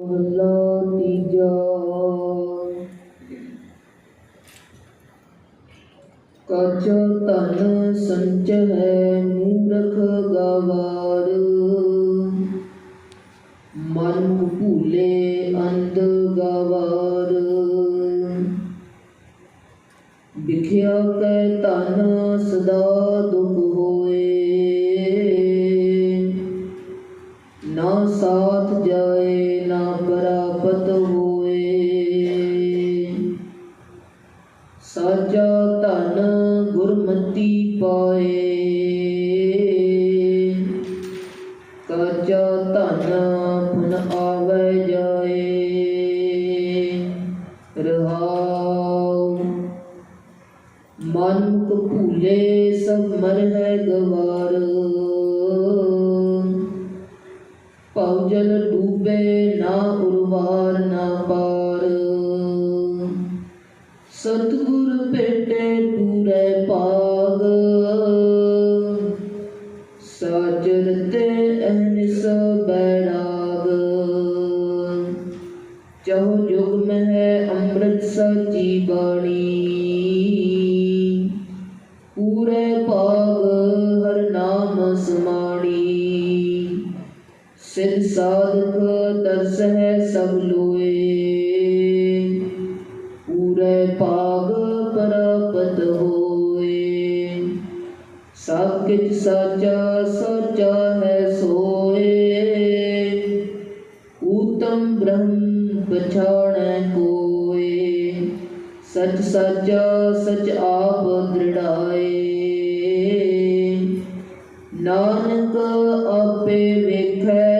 ਮਹਲਾ ਤੀਜਾ ਕਛ ਤਨ ਹੈ ਮੂਰਖ ਗਵਾਰ। ਮਨ ਭੂਲੇ ਅੰਧ ਗਵਾਰ। ਵਿਖਿਆ ਕੈ ਤਨ ਸਦਾ ਦੁਖ ਹੋਏ। ਨਾ ਸਾਥ ਜਾਏ, ਨਾ ਧਨ ਗੁਰਮਤੀ ਪਾਏ। ਕਾਜਾ ਧਨ ਪੁਨ ਆਵੇ ਜਾਏ। ਰਹਾਉ, ਮਨ ਮੁਖ ਭੂਲੇ ਸਭ ਮਰ ਹੈ ਗਵਾਰ। ਭਉ ਜਲ ਸਤਿਗੁਰ ਭੇਟੇ ਪੂਰੇ ਭਾਗ। ਸਾਜਰ ਤੇ ਅਹਨਿਸ ਬੈਰਾਗ। ਚਹੁ ਜੁਗ ਮਹਿ ਅੰਮ੍ਰਿਤ ਸਾਚੀ ਬਾਣੀ। ਪੂਰੇ ਪਾਗ ਹਰ ਨਾਮ ਸਮਾਣੀ। ਸਿਧ ਸਾਧਕ ਦਰਸ ਹੈ ਸਭ ਲੋਏ। ਪੂਰੇ ਪ੍ਰਾਪਤ ਹੋਏ। ਸਭ ਕਿਛ ਸਾਚਾ ਸਾਚਾ ਹੈ ਸੋਏ। ਉਤਮ ਬ੍ਰਹਮ ਪਛਾਣੈ ਕੋਏ। ਸਚ ਸਾਚਾ, ਸਚ ਆਪ ਦ੍ਰਿੜਾਏ। ਨਾਨਕ ਆਪੇ ਵੇਖੈ